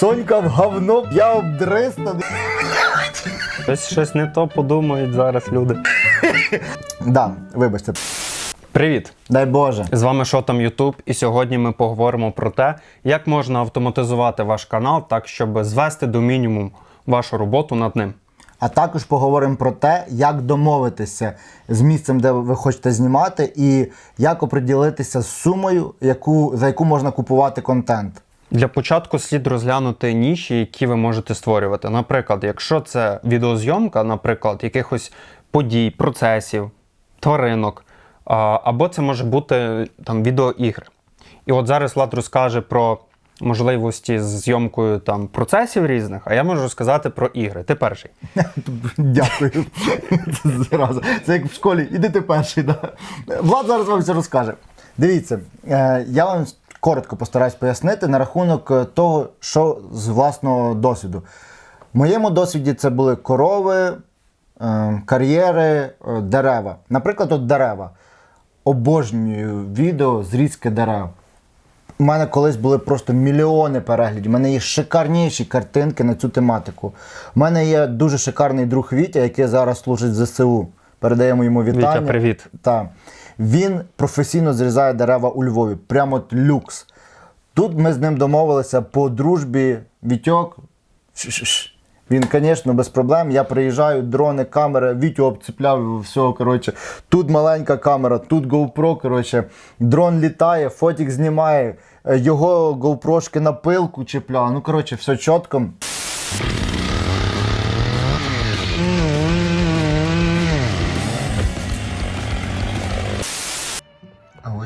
Сонька в говно, я обдристаний. Щось, щось не то подумають зараз люди. Да, вибачте, Привіт! дай Боже. З вами Шотом Ютуб, і сьогодні ми поговоримо про те, як можна автоматизувати ваш канал так, щоб звести до мінімуму вашу роботу над ним. А також поговоримо про те, як домовитися з місцем, де ви хочете знімати, і як оприділитися з сумою, яку, за яку можна купувати контент. Для початку слід розглянути ніші, які ви можете створювати. Наприклад, якщо це відеозйомка, наприклад, якихось подій, процесів, тваринок, або це може бути там відеоігри. І от зараз Влад розкаже про можливості з зйомкою там процесів різних, а я можу розказати про ігри. Ти перший. Дякую. Зразу. Це як в школі, іди ти перший. Да? Влад зараз вам все розкаже. Дивіться, е, я вам коротко постараюсь пояснити на рахунок е, того, що з власного досвіду. В моєму досвіді це були корови, е, кар'єри, е, дерева. Наприклад, от дерева. Обожнюю відео зрізки дерев. У мене колись були просто мільйони переглядів. У мене є шикарніші картинки на цю тематику. У мене є дуже шикарний друг Вітя, який зараз служить в ЗСУ. Передаємо йому вітання. Вітя, привіт. Так. Він професійно зрізає дерева у Львові. Прямо люкс. Тут ми з ним домовилися по дружбі Вітьок. Він, звісно, без проблем. Я приїжджаю, дрони, камери, Вітю обцепляв, все, коротше. Тут маленька камера, тут GoPro, коротше. Дрон літає, фотік знімає, е, його GoPro-шки на пилку чіпляв. Ну, коротше, все чітко.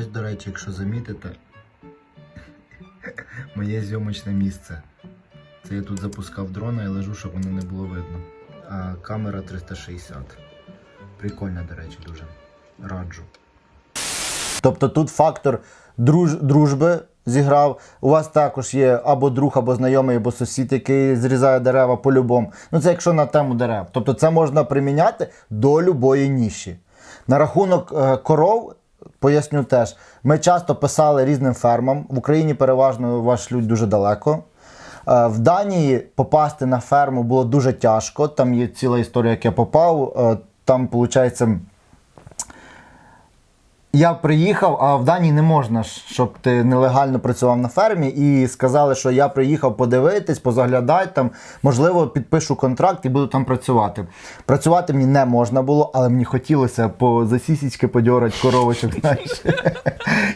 Ось, до речі, якщо замітите, моє зйомочне місце. Це я тут запускав дрона і лежу, щоб воно не було видно. А камера 360. Прикольно, до речі, дуже. Раджу. Тобто тут фактор друж, дружби зіграв. У вас також є або друг, або знайомий, або сусід, який зрізає дерева по-любому. Ну це якщо на тему дерев. Тобто це можна приміняти до любої ніші. На рахунок е, коров. Поясню теж, ми часто писали різним фермам. В Україні переважно ваш людь дуже далеко. Е, В Данії попасти на ферму було дуже тяжко. Там є ціла історія, як я попав. Е, Там, виходить, я приїхав, а в Данії не можна, щоб ти нелегально працював на фермі. І сказали, що я приїхав подивитись, позаглядати там, можливо, підпишу контракт і буду там працювати. Працювати мені не можна було, але мені хотілося по засісічки подьорати коровочок, знаєш.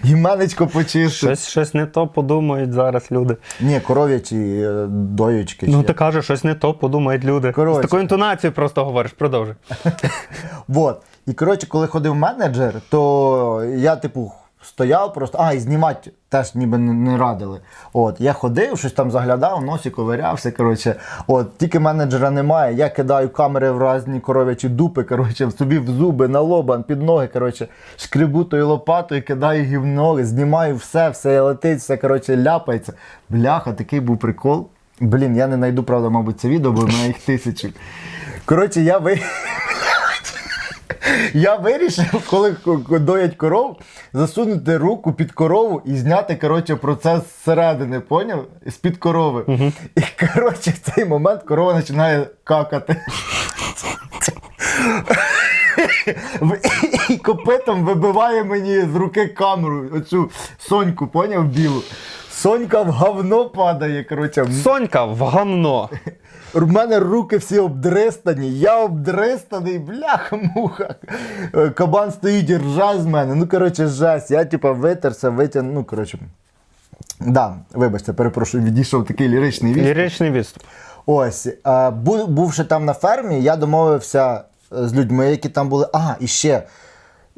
І менечко почистити. Щось, щось не то подумають зараз люди. Ні, коров'ячі е, доючки. Ну ти кажеш, щось не то подумають люди. З такою інтонацією просто говориш, продовжуй. Вот. І коротше, коли ходив менеджер, то я, типу, стояв просто. А, і знімати теж ніби не, радили. От, я ходив, щось там заглядав, носі ковирявся. Коротше. От, тільки менеджера немає. Я кидаю камери в різні коров'ячі дупи, коротше, собі в зуби, на лобан, під ноги. Коротше, шкребу тою лопатою, кидаю гівно, знімаю все, все летить, все коротше, ляпається. Бляха, такий був прикол. Блін, я не знайду, правда, мабуть, це відео, бо в мене їх тисячі. Коротше, я ви. Я вирішив, коли доять коров, засунути руку під корову і зняти коротше, процес зсередини, поняв? З-під корови. І коротше, в цей момент корова починає какати. І копитом вибиває мені з руки камеру, оцю соньку, поняв білу. Сонька в говно падає, коротше. Сонька в гамно. У мене руки всі обдристані, я обдристаний, бляха-муха. Е, Кабан стоїть і ржать з мене. Ну, коротше, жесть. Я типа витерся, витягнув. Ну, коротше. Да, вибачте, перепрошую, відійшов такий ліричний віст. Ліричний відступ. Ось, е, бувши там на фермі, я домовився е, з людьми, які там були. Ага, і ще.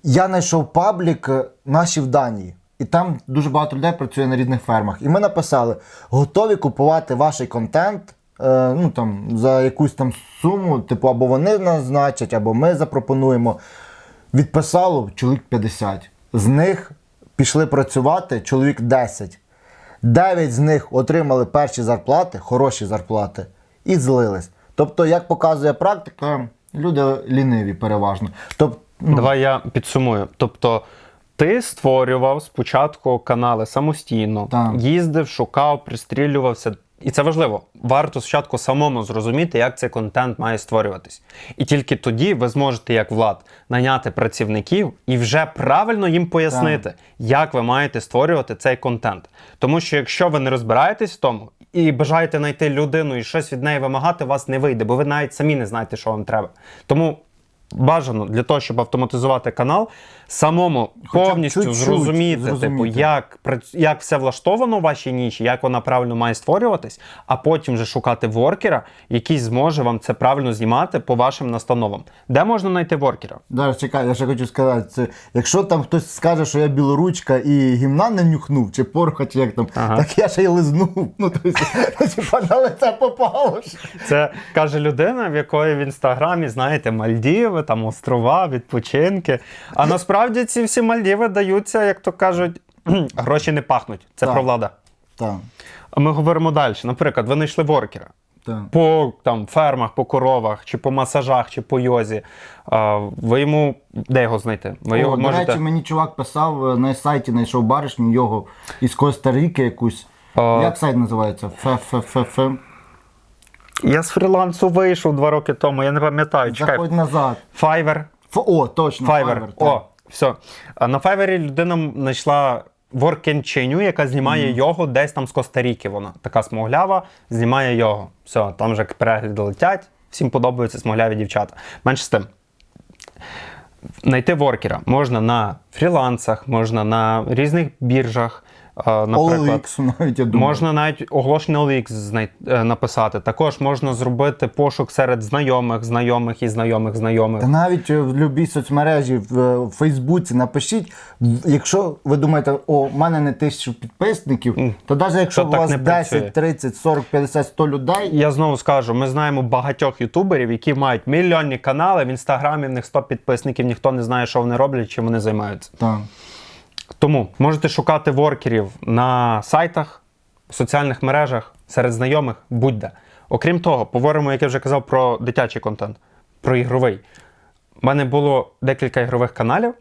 Я знайшов паблік наші в Данії. І там дуже багато людей працює на різних фермах. І ми написали: готові купувати ваш контент ну, там, за якусь там суму, типу, або вони назначать, або ми запропонуємо. Відписало чоловік 50. З них пішли працювати чоловік 10. 9 з них отримали перші зарплати, хороші зарплати, і злились. Тобто, як показує практика, люди ліниві переважно. Тобто, ну, Давай я підсумую. Тобто, ти створював спочатку канали самостійно, Так. їздив, шукав, пристрілювався. І це важливо. Варто спочатку самому зрозуміти, як цей контент має створюватись. І тільки тоді ви зможете, як влад, наняти працівників і вже правильно їм пояснити, як ви маєте створювати цей контент. Тому що якщо ви не розбираєтесь в тому і бажаєте знайти людину і щось від неї вимагати, у вас не вийде, бо ви навіть самі не знаєте, що вам треба. Тому бажано для того, щоб автоматизувати канал, самому Хоча б повністю чуть-чуть зрозуміти, типу, зрозуміти. як, прац- як все влаштовано в вашій ніші, як вона правильно має створюватись, а потім вже шукати воркера, який зможе вам це правильно знімати по вашим настановам. Де можна знайти воркера? Зараз чекай, я ще хочу сказати, це, якщо там хтось скаже, що я білоручка і гімна не нюхнув, чи порха, чи як там, Ага. так я ще й лизнув. Ну, тобто, типа, на лице попало. ж. Це каже людина, в якої в інстаграмі, знаєте, Мальдіви, там острова, відпочинки. А насправді ці всі Мальдіви даються, як то кажуть, гроші не пахнуть. Це Так. про влада. Так, А ми говоримо далі. Наприклад, ви знайшли воркера. так. по там, фермах, по коровах, чи по масажах, чи по йозі. А, ви йому де його знайти? Ви його О, до можете. речі, мені чувак писав е, на сайті, знайшов баришню його із Коста-Ріки якусь. А. Як сайт називається? ФФФ. Я з фрілансу вийшов два роки тому, я не пам'ятаю. Чекай. Заходь назад. Fiverr. Ф... О, точно. Fiverr. Fiverr, так. О, все. А на Fiverr людина знайшла воркенчиню, яка знімає його десь там з Коста-Ріки. Вона така смуглява, знімає його. Все, там вже перегляди летять. Всім подобаються смугляві дівчата. Менше з тим. Знайти воркера можна на фрілансах, можна на різних біржах. Наприклад, OLX навіть, я думаю. Можна навіть оголошення OLX е, написати. Також можна зробити пошук серед знайомих, знайомих і знайомих знайомих. Та навіть е, в будь-якій соцмережі, в, е, Фейсбуці напишіть, якщо ви думаєте, о, в мене не тисячу підписників, то навіть якщо То у вас 10, 30, 40, 50, 100 людей, Я знову скажу: ми знаємо багатьох ютуберів, які мають мільйонні канали. В інстаграмі в них 100 підписників, ніхто не знає, що вони роблять, чим вони займаються. так. Тому можете шукати воркерів на сайтах, соціальних мережах, серед знайомих, будь-де. Окрім того, поговоримо, як я вже казав, про дитячий контент, про ігровий. У мене було декілька ігрових каналів.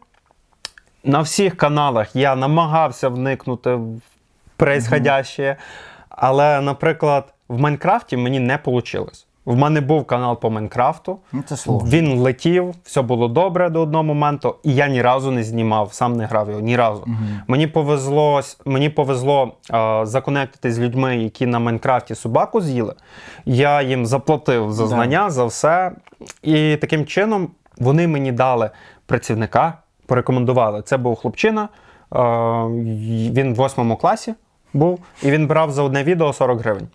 На всіх каналах я намагався вникнути в происходяще, але, наприклад, в Майнкрафті мені не вийшло. В мене був канал по Майнкрафту. Ну, це сложно. Він летів, все було добре до одного моменту, і я ні разу не знімав, сам не грав його ні разу. Мені повезло, мені повезло е, законектити з людьми, які на Майнкрафті собаку з'їли. Я їм заплатив за Да. знання, за все. І таким чином вони мені дали працівника, порекомендували. Це був хлопчина, е, він в восьмому класі був, і він брав за одне відео 40 гривень.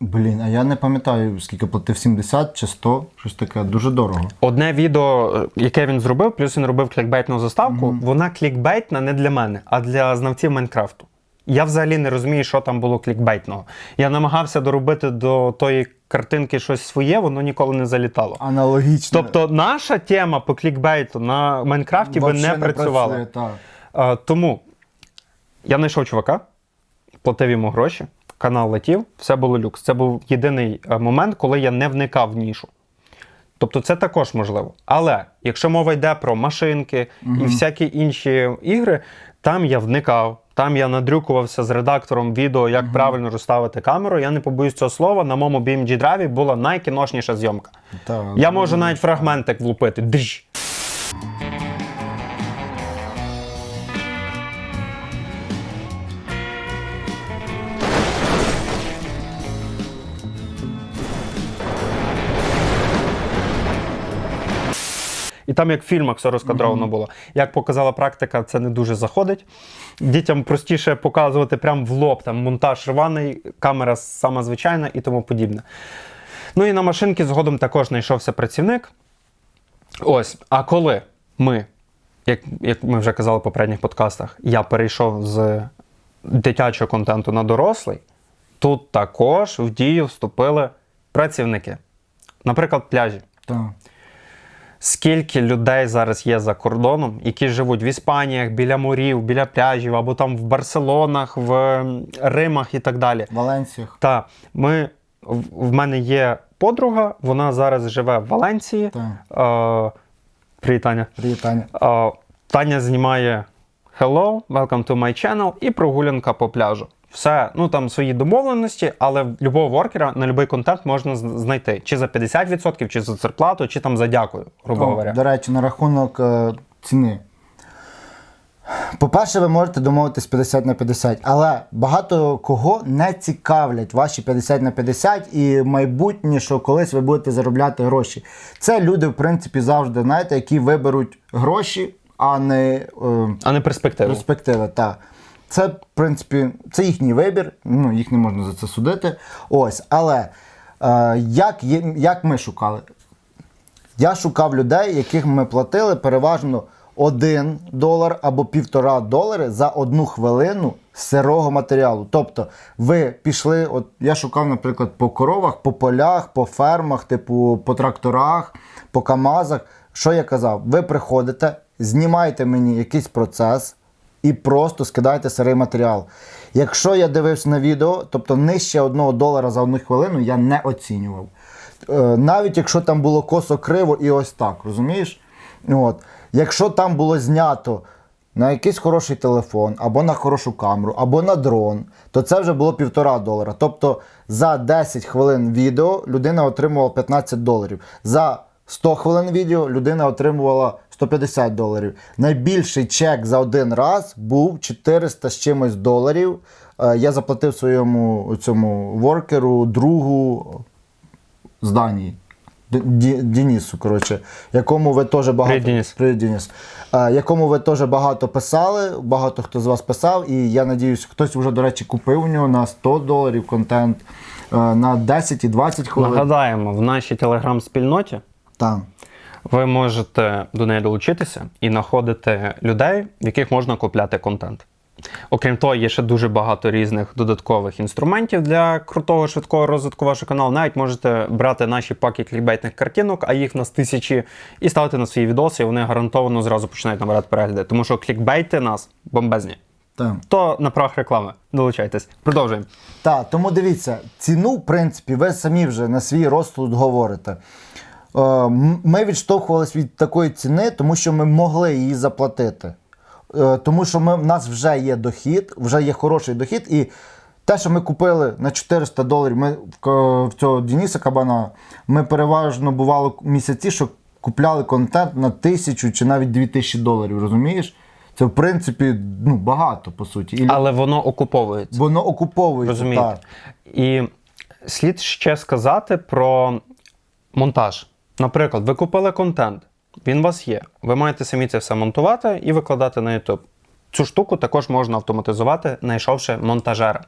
Блін, а я не пам'ятаю, скільки платив 70 чи 100, щось таке, дуже дорого. Одне відео, е, яке він зробив, плюс він робив клікбейтну заставку, вона клікбейтна не для мене, а для знавців Майнкрафту. Я взагалі не розумію, що там було клікбейтного. Я намагався доробити до тої картинки щось своє, воно ніколи не залітало. Аналогічно. Тобто наша тема по клікбейту на Майнкрафті би Вообще не працювала. працює, так. А, тому я знайшов чувака, платив йому гроші, канал летів, все було люкс. Це був єдиний е, момент, коли я не вникав в нішу. Тобто це також можливо. Але якщо мова йде про машинки і всякі інші ігри, там я вникав. Там я надрюкувався з редактором відео, як правильно розставити камеру. Я не побоюсь цього слова. На моєму BMG Drive була найкіношніша зйомка. Так. Я можу навіть фрагментик влупити. Држ. І там, як в фільмах, все розкадровано було. Як показала практика, це не дуже заходить. Дітям простіше показувати прямо в лоб, там монтаж рваний, камера сама звичайна і тому подібне. Ну і на машинки згодом також знайшовся працівник. Ось, а коли ми, як, як ми вже казали в попередніх подкастах, я перейшов з дитячого контенту на дорослий, тут також в дію вступили працівники. Наприклад, пляжі. Так. Скільки людей зараз є за кордоном, які живуть в Іспаніях, біля морів, біля пляжів, або там в Барселонах, в Римах і так далі. В Валенсіях. Та ми в в мене є подруга, вона зараз живе в Валенції. Так. Е, Привіт, Таня. Привіт, Таня. Е, Таня знімає Hello, welcome to my channel і прогулянка по пляжу. Все, ну там свої домовленості, але любого воркера на будь-який контент можна знайти. Чи за 50%, чи за зарплату, чи там за дякую, грубо говоря. До речі, на рахунок е, ціни. По-перше, ви можете домовитись 50 на 50, але багато кого не цікавлять ваші 50 на 50 і майбутнє, що колись ви будете заробляти гроші. Це люди, в принципі, завжди, знаєте, які виберуть гроші, а не е, А не перспективи. перспективи. Так. Це, в принципі, це їхній вибір, ну, їх не можна за це судити. Ось, але е, як, є, як ми шукали? Я шукав людей, яких ми платили переважно 1 долар або півтора долари за одну хвилину сирого матеріалу. Тобто, ви пішли, от я шукав, наприклад, по коровах, по полях, по фермах, типу по тракторах, по камазах. Що я казав? Ви приходите, знімаєте мені якийсь процес і просто скидаєте сирий матеріал. Якщо я дивився на відео, тобто нижче одного долара за одну хвилину я не оцінював. Е, навіть якщо там було косо криво і ось так, розумієш? От. Якщо там було знято на якийсь хороший телефон, або на хорошу камеру, або на дрон, то це вже було півтора долара. Тобто за 10 хвилин відео людина отримувала 15 доларів. За 100 хвилин відео людина отримувала 150 доларів. Найбільший чек за один раз був 400 з чимось доларів. Е, Я заплатив своєму цьому воркеру, другу з Данії. Д- Ді- Денису, коротше, якому ви теж багато Привіт, Денис. Привіт, Денис. Е, якому ви теж багато писали, багато хто з вас писав, і я надіюсь, хтось вже, до речі, купив у нього на 100 доларів контент е, на 10 і 20 хвилин. Нагадаємо, в нашій телеграм-спільноті Там. Ви можете до неї долучитися і знаходити людей, в яких можна купляти контент. Окрім того, є ще дуже багато різних додаткових інструментів для крутого швидкого розвитку вашого каналу. Навіть можете брати наші паки клікбейтних картинок, а їх в нас тисячі, і ставити на свої відоси, і вони гарантовано зразу починають набирати перегляди. Тому що клікбейти нас бомбезні. Там. То на правах реклами. Долучайтесь. Продовжуємо. Так, тому дивіться, ціну, в принципі, ви самі вже на свій розсуд говорите. Е, Ми відштовхувалися від такої ціни, тому що ми могли її заплатити. Е, Тому що ми, в нас вже є дохід, вже є хороший дохід. І те, що ми купили на 400 доларів, ми в, в цього Дениса Кабана, ми переважно бувало місяці, що купляли контент на тисячу чи навіть 2000 доларів, розумієш? Це, в принципі, ну, багато, по суті. І Але воно окуповується. Воно окуповується. Розумієте? Так. І слід ще сказати про монтаж. Наприклад, ви купили контент, він у вас є. Ви маєте самі це все монтувати і викладати на YouTube. Цю штуку також можна автоматизувати, знайшовши монтажера.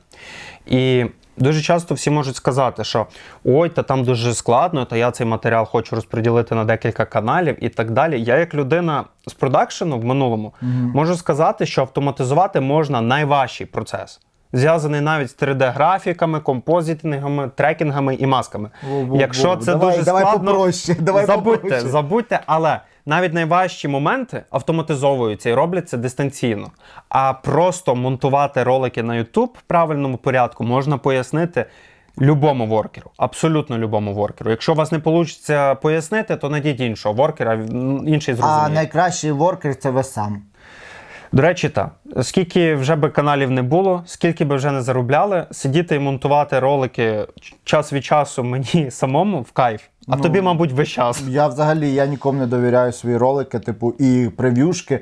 І дуже часто всі можуть сказати, що ой, та там дуже складно, та я цей матеріал хочу розподілити на декілька каналів і так далі. Я, як людина з продакшену в минулому, можу сказати, що автоматизувати можна найважчий процес. Зв'язаний навіть з 3D-графіками, композитингами, трекінгами і масками. Во-во-во. Якщо це Давай- дуже давай складно, попроще, давай забудьте, попроще. забудьте, але навіть найважчі моменти автоматизовуються і робляться дистанційно. А просто монтувати ролики на YouTube в правильному порядку можна пояснити любому воркеру, абсолютно любому воркеру. Якщо у вас не вийде пояснити, то знайдіть іншого воркера, інший зрозуміє. А найкращий воркер це ви сам. До речі, так. Скільки вже би каналів не було, скільки би вже не заробляли, сидіти і монтувати ролики час від часу мені самому в кайф, а Ну, тобі, мабуть, весь час. Я взагалі я нікому не довіряю свої ролики, типу, і прев'юшки.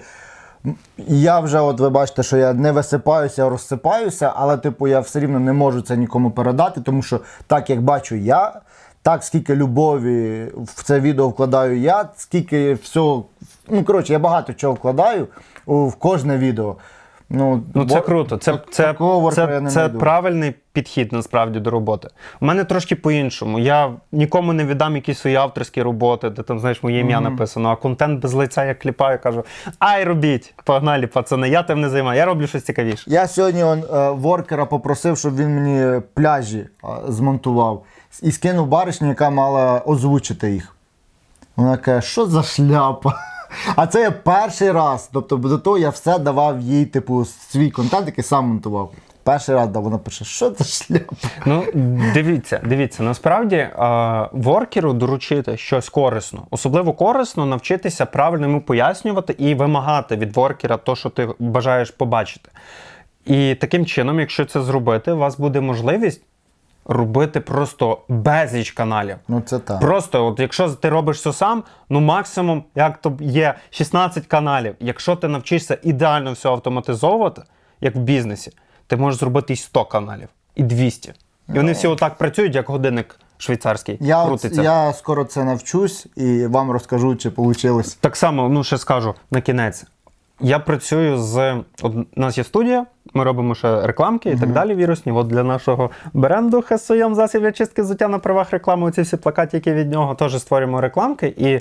Я вже, от ви бачите, що я не висипаюся, а розсипаюся, але, типу, я все рівно не можу це нікому передати, тому що так як бачу я, так скільки любові в це відео вкладаю я, скільки всього. Ну, коротше, я багато чого вкладаю у- в кожне відео. Ну, Ну це бо- круто. Це, це, це, це правильний підхід насправді до роботи. У мене трошки по-іншому. Я нікому не віддам якісь свої авторські роботи, де там знаєш моє ім'я написано, а контент без лиця я кліпаю, кажу: ай, робіть! Погнали, пацани, я тим не займаю, я роблю щось цікавіше. Я сьогодні он, е, воркера попросив, щоб він мені пляжі е, змонтував і скинув баришню, яка мала озвучити їх. Вона каже, що за шляпа? А це я перший раз. Тобто до того я все давав їй, типу, свій контент, який сам монтував. Перший раз дав, вона пише, що за шляпа? Ну, дивіться, дивіться, насправді е, воркеру доручити щось корисно, особливо корисно навчитися правильно йому пояснювати і вимагати від воркера те, що ти бажаєш побачити. І таким чином, якщо це зробити, у вас буде можливість робити просто безліч каналів. Ну це так. Просто, от якщо ти робиш все сам, ну максимум, як то є 16 каналів. Якщо ти навчишся ідеально все автоматизовувати, як в бізнесі, ти можеш зробити і 100 каналів, і 200. І вони всі отак працюють, як годинник швейцарський. Я, от, крутиться. я скоро це навчусь і вам розкажу, чи вийшло. Так само, ну ще скажу на кінець. Я працюю з. От, у нас є студія, ми робимо ще рекламки і так далі вірусні. От для нашого бренду Хесоєм засіб для чистки взуття на правах реклами. Ці всі плакати, які від нього, теж створюємо рекламки. І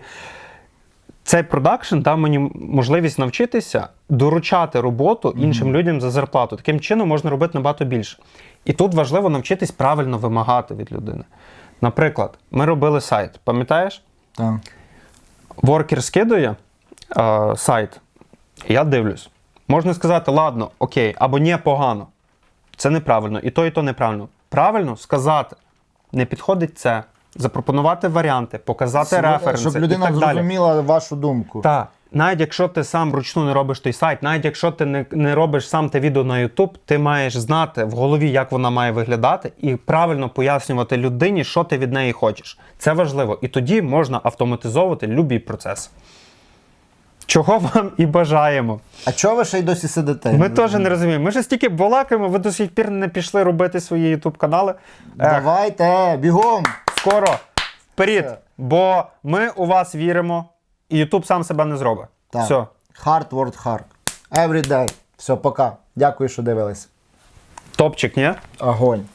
цей продакшн дав мені можливість навчитися доручати роботу іншим людям за зарплату. Таким чином можна робити набагато більше. І тут важливо навчитись правильно вимагати від людини. Наприклад, ми робили сайт, пам'ятаєш? Так. Воркер скидує е, сайт, я дивлюсь. Можна сказати, ладно, окей, або ні, погано. Це неправильно, і то, і то неправильно. Правильно сказати, не підходить це, запропонувати варіанти, показати референси. Щоб людина і так далі. зрозуміла вашу думку. Так. Навіть якщо ти сам вручну не робиш той сайт, навіть якщо ти не, не робиш сам те відео на YouTube, ти маєш знати в голові, як вона має виглядати, і правильно пояснювати людині, що ти від неї хочеш. Це важливо. І тоді можна автоматизовувати будь-який процес. Чого вам і бажаємо. А чого ви ще й досі сидите? Ми теж не розуміємо. Ми ж стільки балакаємо, ви до сих пір не пішли робити свої YouTube канали. Давайте, бігом! скоро вперед, Все. бо ми у вас віримо, і YouTube сам себе не зробить. Так. Все. Hard word hard. Every day. Все, пока. Дякую, що дивились. Топчик, ні? Огонь.